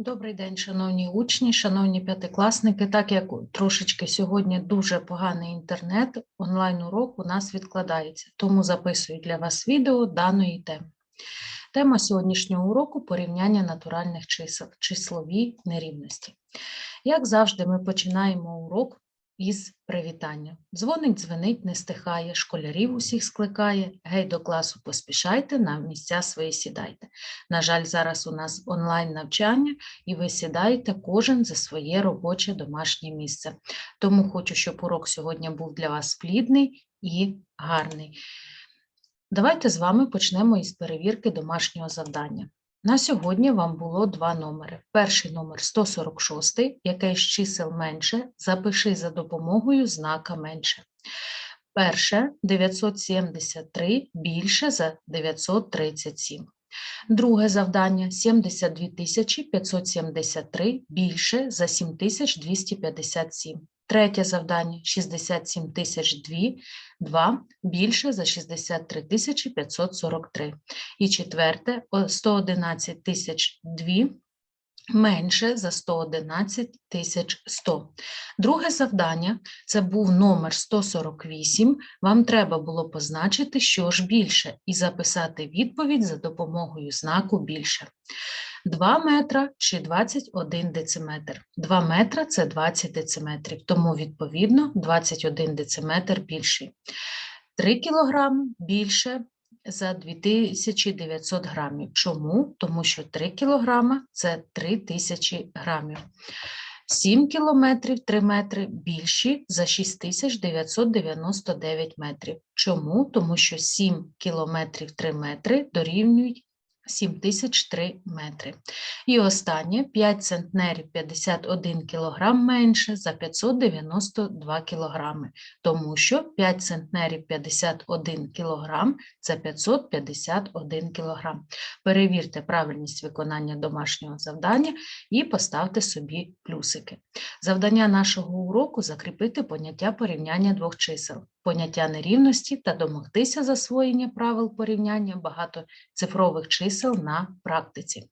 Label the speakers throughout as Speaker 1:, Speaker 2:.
Speaker 1: Добрий день, шановні учні, шановні п'ятикласники. Так як трошечки сьогодні дуже поганий інтернет, онлайн-урок у нас відкладається, тому записую для вас відео даної теми. Тема сьогоднішнього уроку порівняння натуральних чисел, числові нерівності. Як завжди, ми починаємо урок із привітання. Дзвонить, дзвенить, не стихає, школярів усіх скликає, гей до класу поспішайте, на місця свої сідайте. На жаль, зараз у нас онлайн навчання, і ви сідаєте кожен за своє робоче домашнє місце. Тому хочу, щоб урок сьогодні був для вас плідний і гарний. Давайте з вами почнемо із перевірки домашнього завдання. На сьогодні вам було два номери. Перший номер 146, який з чисел менше, запиши за допомогою знака менше. Перше 973 більше за 937. Друге завдання 72 573 більше за 7257. Третє завдання 67 002 2 більше за 63 543. І четверте о, 111 002 менше за 111 100. Друге завдання це був номер 148. Вам треба було позначити, що ж більше, і записати відповідь за допомогою знаку більше. 2 метра чи 21 дециметр. 2 метра це 20 дециметрів, тому, відповідно, 21 дециметр більший. 3 кілограми більше за 2900 грамів. Чому? Тому що 3 кілограма – це 3000 грамів. 7 кілометрів 3 метри більші за 6999 метрів. Чому? Тому що 7 кілометрів 3 метри дорівнюють 7003 метри. І останнє 5 центнерів 51 кг менше за 592 кг, тому що 5 центнерів 51 кг це 551 кг. Перевірте правильність виконання домашнього завдання і поставте собі плюсики. Завдання нашого уроку закріпити поняття порівняння двох чисел поняття нерівності та домогтися засвоєння правил порівняння багатоцифрових чисел на практиці.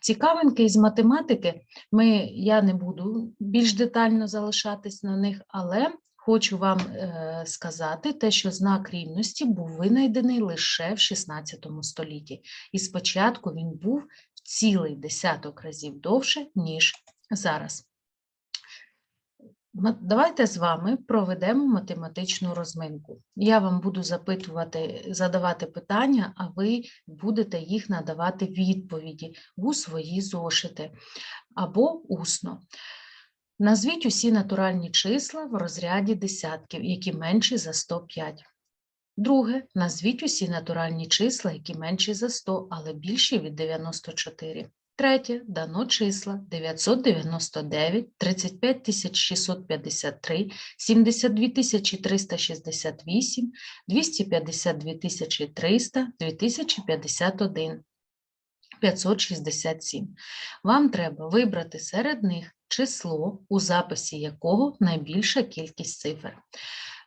Speaker 1: Цікавинки із математики, ми, я не буду більш детально залишатись на них, але хочу вам е, сказати те, що знак рівності був винайдений лише в 16 столітті. І спочатку він був цілий десяток разів довше, ніж зараз. Давайте з вами проведемо математичну розминку. Я вам буду запитувати, задавати питання, а ви будете їх надавати відповіді у свої зошити або усно. Назвіть усі натуральні числа в розряді десятків, які менші за 105. Друге, назвіть усі натуральні числа, які менші за 100, але більші від 94. Третє, дано числа 999, 35 653, 72 368, 252 300, 2051, 567. Вам треба вибрати серед них число, у записі якого найбільша кількість цифр.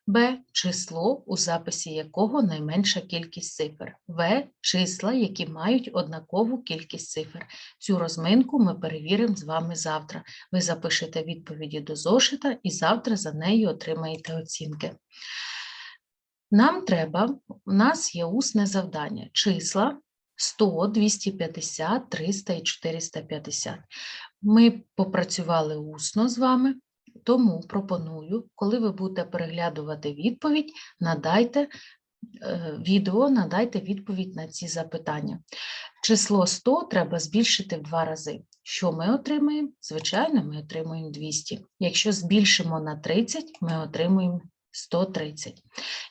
Speaker 1: Б число, у записі якого найменша кількість цифр. В числа, які мають однакову кількість цифр. Цю розминку ми перевіримо з вами завтра. Ви запишете відповіді до зошита і завтра за нею отримаєте оцінки. Нам треба, у нас є усне завдання. Числа 100, 250, 300 і 450. Ми попрацювали усно з вами. Тому пропоную, коли ви будете переглядувати відповідь, надайте е, відео, надайте відповідь на ці запитання. Число 100 треба збільшити в два рази. Що ми отримаємо? Звичайно, ми отримуємо 200. Якщо збільшимо на 30, ми отримуємо 130.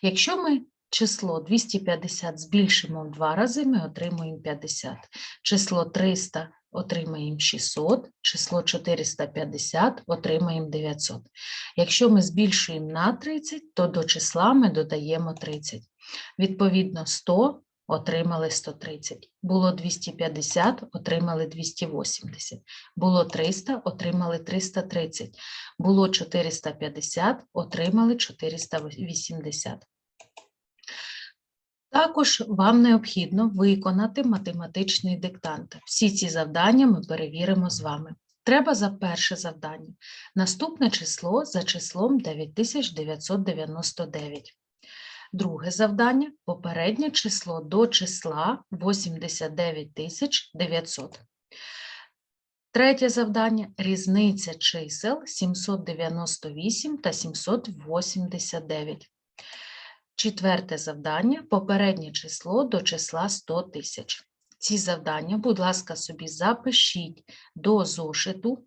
Speaker 1: Якщо ми число 250 збільшимо в два рази, ми отримуємо 50. Число 300 отримаємо 600, число 450 отримаємо 900. Якщо ми збільшуємо на 30, то до числа ми додаємо 30. Відповідно, 100 отримали 130. Було 250, отримали 280. Було 300, отримали 330. Було 450, отримали 480. Також вам необхідно виконати математичний диктант. Всі ці завдання ми перевіримо з вами. Треба за перше завдання. Наступне число за числом 9999. Друге завдання попереднє число до числа 89900. Третє завдання різниця чисел 798 та 789. Четверте завдання попереднє число до числа 100 тисяч. Ці завдання, будь ласка, собі запишіть до зошиту,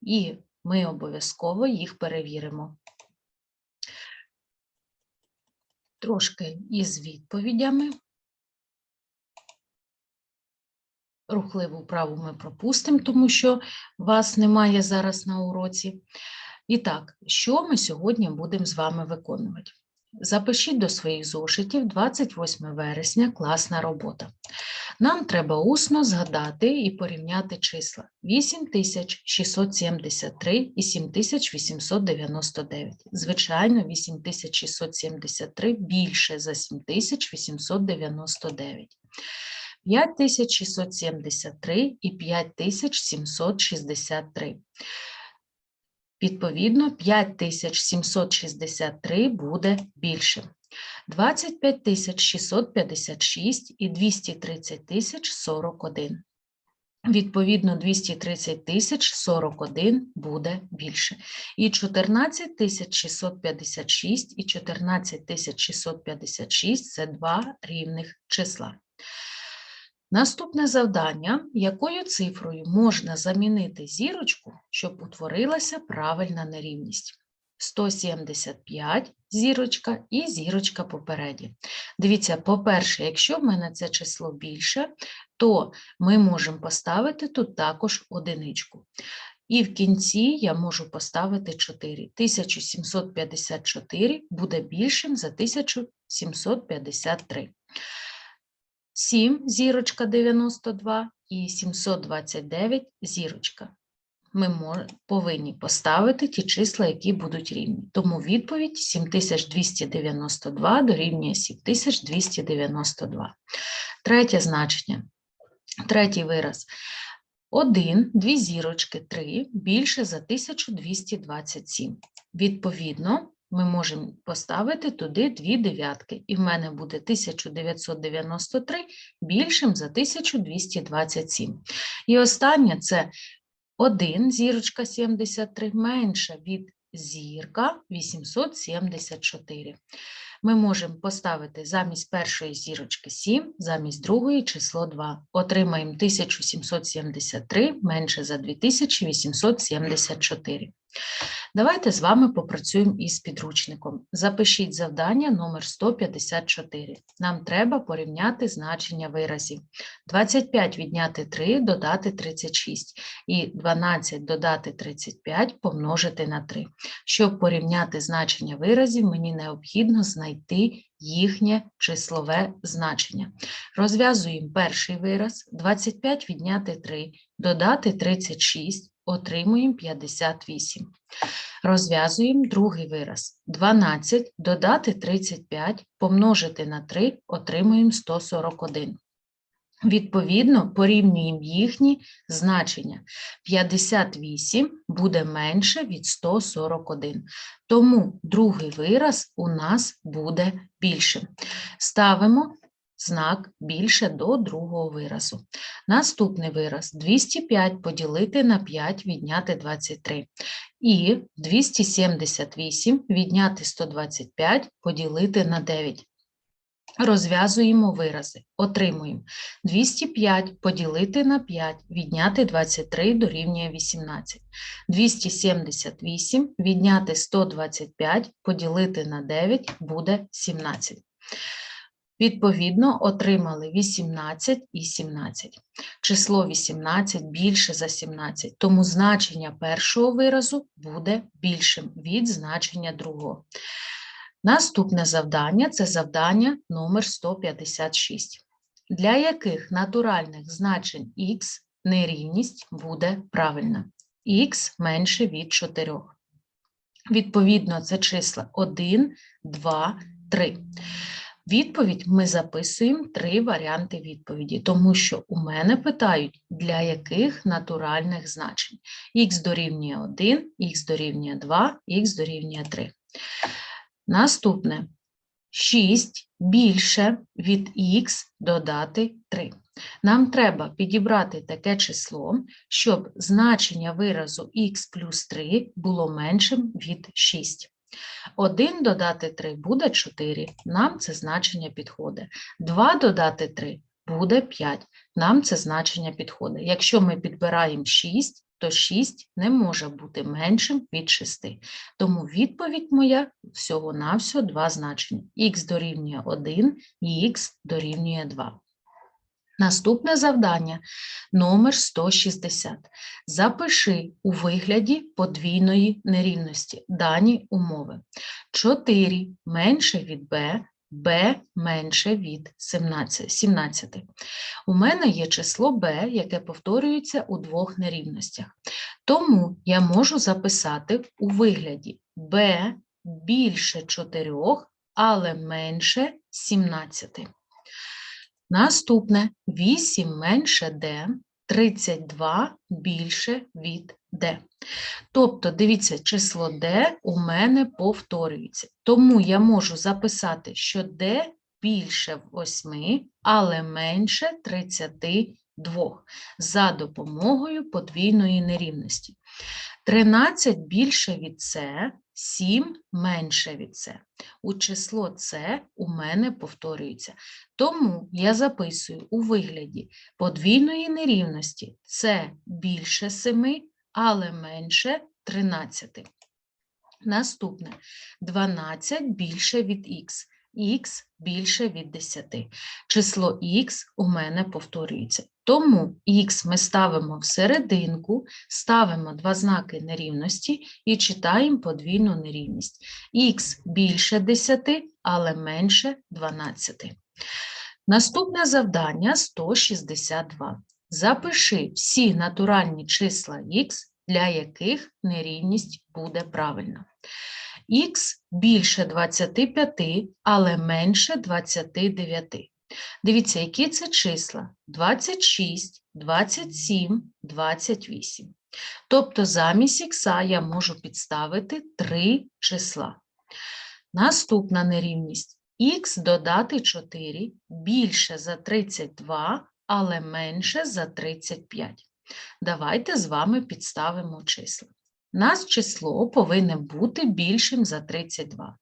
Speaker 1: і ми обов'язково їх перевіримо. Трошки із відповідями. Рухливу вправу ми пропустимо, тому що вас немає зараз на уроці. І так, що ми сьогодні будемо з вами виконувати? Запишіть до своїх зошитів 28 вересня класна робота. Нам треба усно згадати і порівняти числа 8673 і 7899. Звичайно, 8673 більше за 7899. 5673 і 5763. Відповідно, 5763 буде більшим. 25656 і 230041. Відповідно, 230 тисяч 41 буде більше. І 14656 і 14656 – це два рівних числа. Наступне завдання, якою цифрою можна замінити зірочку, щоб утворилася правильна нерівність? 175 зірочка і зірочка попереді. Дивіться, по-перше, якщо в мене це число більше, то ми можемо поставити тут також одиничку. І в кінці я можу поставити 4. 1754 буде більшим за 1753. 7 зірочка 92 і 729 зірочка. Ми повинні поставити ті числа, які будуть рівні. Тому відповідь 7292 дорівнює 7292. Третє значення. Третій вираз. 1, 2 зірочки, 3 більше за 1227. Відповідно, ми можемо поставити туди дві дев'ятки, і в мене буде 1993 більшим за 1227. І останнє це 1 зірочка 73 менша від зірка 874. Ми можемо поставити замість першої зірочки 7, замість другої число 2. Отримаємо 1773 менше за 2874. Давайте з вами попрацюємо із підручником. Запишіть завдання номер 154. Нам треба порівняти значення виразів. 25 відняти 3, додати 36 і 12 додати 35 помножити на 3. Щоб порівняти значення виразів, мені необхідно знайти їхнє числове значення. Розв'язуємо перший вираз, 25 відняти 3, додати 36, отримуємо 58. Розв'язуємо другий вираз. 12 додати 35, помножити на 3, отримуємо 141. Відповідно, порівнюємо їхні значення. 58 буде менше від 141. Тому другий вираз у нас буде більшим. Ставимо знак більше до другого виразу. Наступний вираз 205 поділити на 5 відняти 23. І 278 відняти 125 поділити на 9. Розв'язуємо вирази. Отримуємо 205 поділити на 5, відняти 23 дорівнює 18. 278 відняти 125 поділити на 9 буде 17. Відповідно, отримали 18 і 17. Число 18 більше за 17, тому значення першого виразу буде більшим від значення другого. Наступне завдання це завдання номер 156. Для яких натуральних значень х нерівність буде правильна? х менше від 4. Відповідно, це числа 1, 2, 3. Відповідь ми записуємо три варіанти відповіді, тому що у мене питають, для яких натуральних значень. х дорівнює 1, х дорівнює 2, х дорівнює 3. Наступне 6 більше від х додати 3. Нам треба підібрати таке число, щоб значення виразу х плюс 3 було меншим від 6. 1 додати 3 буде 4, нам це значення підходить. 2 додати 3 буде 5, нам це значення підходить. Якщо ми підбираємо 6, то 6 не може бути меншим від 6. Тому відповідь моя всього-навсього два значення. х дорівнює 1 і х дорівнює 2. Наступне завдання номер 160. Запиши у вигляді подвійної нерівності дані умови. 4 менше від b, b менше від 17. 17. У мене є число b, яке повторюється у двох нерівностях. Тому я можу записати у вигляді b більше 4, але менше 17. Наступне 8 менше d, 32 більше від d. Тобто, дивіться, число d у мене повторюється. Тому я можу записати, що d більше 8, але менше 32 за допомогою подвійної нерівності. 13 більше від c, 7 менше від c. У число c у мене повторюється. Тому я записую у вигляді подвійної нерівності c більше 7, але менше 13. Наступне 12 більше від х, х більше від 10. Число х у мене повторюється. Тому х ми ставимо в серединку, ставимо два знаки нерівності і читаємо подвійну нерівність. х більше 10, але менше 12. Наступне завдання 162. Запиши всі натуральні числа х, для яких нерівність буде правильна. х більше 25, але менше 29. Дивіться, які це числа: 26, 27, 28. Тобто замість х я можу підставити три числа. Наступна нерівність х додати 4 більше за 32, але менше за 35. Давайте з вами підставимо числа. Нас число повинне бути більшим за 32.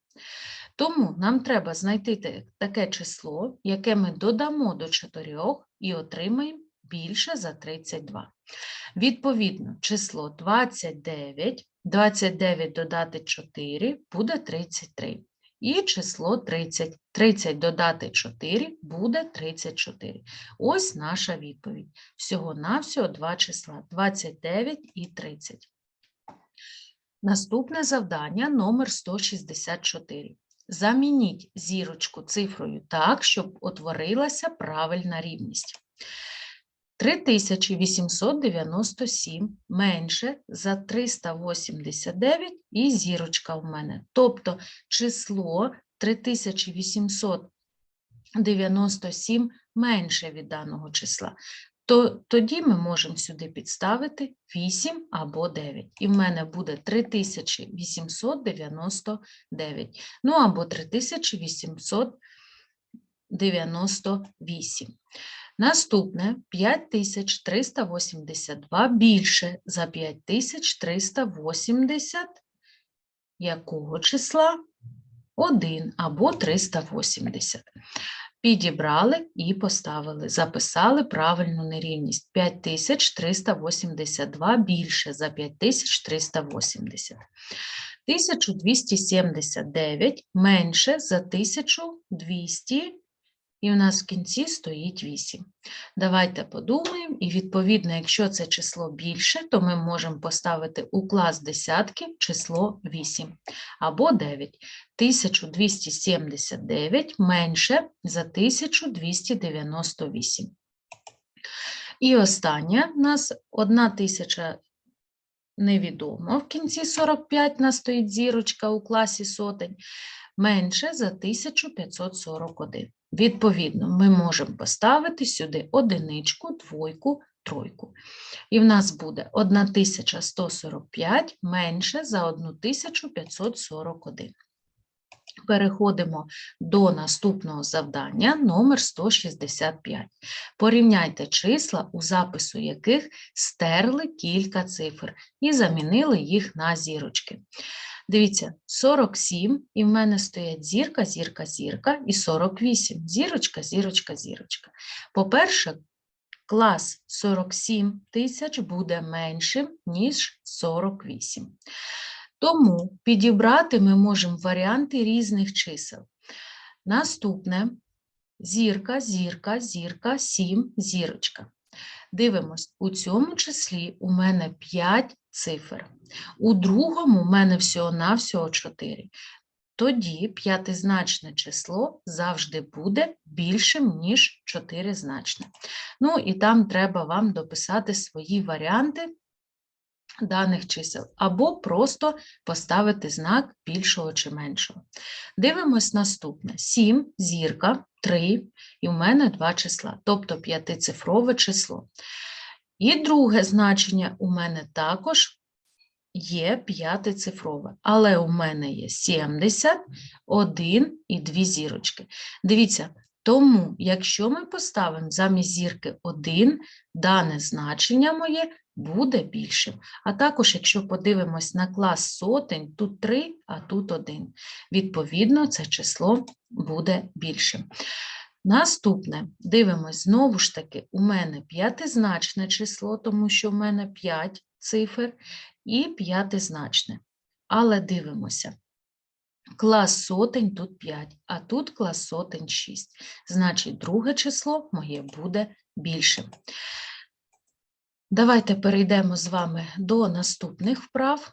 Speaker 1: Тому нам треба знайти таке число, яке ми додамо до 4 і отримаємо більше за 32. Відповідно, число 29, 29 додати 4 буде 33. І число 30, 30 додати 4 буде 34. Ось наша відповідь. Всього-навсього два числа 29 і 30. Наступне завдання номер 164. Замініть зірочку цифрою так, щоб утворилася правильна рівність. 3897 менше за 389 і зірочка в мене. Тобто число 3897 менше від даного числа. То, тоді ми можемо сюди підставити 8 або 9. І в мене буде 3899. Ну або 3898. Наступне 5382 більше за 5380 якого числа? 1 або 380. Підібрали і поставили, записали правильну нерівність. 5382 більше за 5380. 1279 менше за 1200, і у нас в кінці стоїть 8. Давайте подумаємо, і відповідно, якщо це число більше, то ми можемо поставити у клас десятків число 8 або 9. 1279 менше за 1298. І останнє в нас 1000 невідомо. В кінці 45 у нас стоїть зірочка у класі сотень. менше за 1541. Відповідно, ми можемо поставити сюди одиничку, двойку, тройку. І в нас буде 1145 менше за 1541. Переходимо до наступного завдання номер 165. Порівняйте числа, у запису яких стерли кілька цифр і замінили їх на зірочки. Дивіться, 47, і в мене стоять зірка, зірка, зірка, і 48. Зірочка, зірочка, зірочка. По-перше, клас 47 тисяч буде меншим, ніж 48. Тому підібрати ми можемо варіанти різних чисел. Наступне зірка, зірка, зірка, 7, зірочка. Дивимось, у цьому числі у мене 5 цифр. У другому у мене всього-навсього 4. Тоді п'ятизначне число завжди буде більшим, ніж чотиризначне. Ну і там треба вам дописати свої варіанти даних чисел, або просто поставити знак більшого чи меншого. Дивимось наступне: 7, зірка, 3, і в мене два числа, тобто п'ятицифрове число. І друге значення у мене також є п'ятицифрове, але у мене є 70, 1 і 2 зірочки. Дивіться, тому, якщо ми поставимо замість зірки 1, дане значення моє буде більшим. А також, якщо подивимось на клас сотень, тут 3, а тут 1. Відповідно, це число буде більшим. Наступне, дивимось, знову ж таки, у мене п'ятизначне число, тому що в мене 5 цифр, і п'ятизначне. Але дивимося. Клас сотень тут 5, а тут клас сотень 6. Значить, друге число моє буде більшим. Давайте перейдемо з вами до наступних вправ.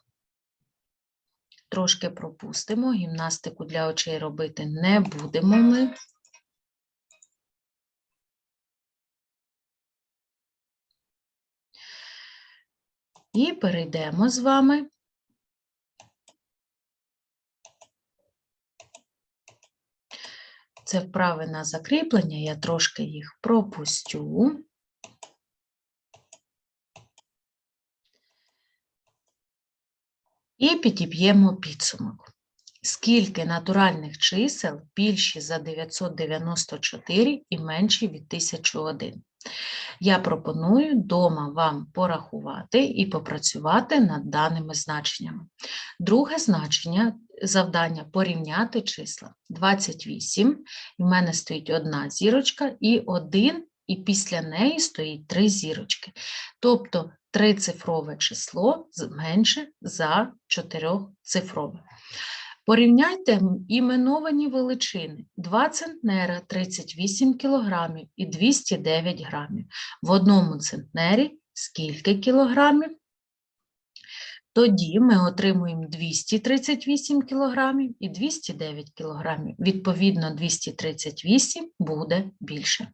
Speaker 1: Трошки пропустимо, гімнастику для очей робити не будемо ми. І перейдемо з вами Це вправи на закріплення, я трошки їх пропустю. І підіб'ємо підсумок. Скільки натуральних чисел більші за 994 і менші від 1001? Я пропоную вдома вам порахувати і попрацювати над даними значеннями. Друге значення завдання порівняти числа. 28, і в мене стоїть одна зірочка і один, і після неї стоїть три зірочки. Тобто трицифрове число менше за чотирьохцифрове. Порівняйте іменовані величини 2 центнера 38 кг і 209 грамів. В одному центнері скільки кілограмів? Тоді ми отримуємо 238 кг і 209 кг. Відповідно, 238 буде більше.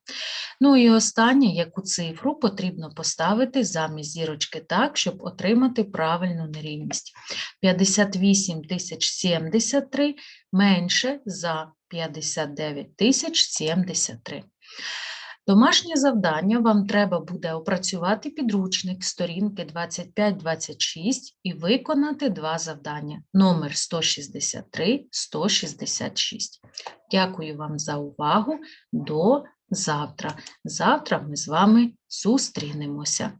Speaker 1: Ну і останнє, яку цифру потрібно поставити замість зірочки так, щоб отримати правильну нерівність. 58 073 менше за 59 073. Домашнє завдання вам треба буде опрацювати підручник сторінки 25-26 і виконати два завдання номер 163-166. Дякую вам за увагу. До завтра. Завтра ми з вами зустрінемося.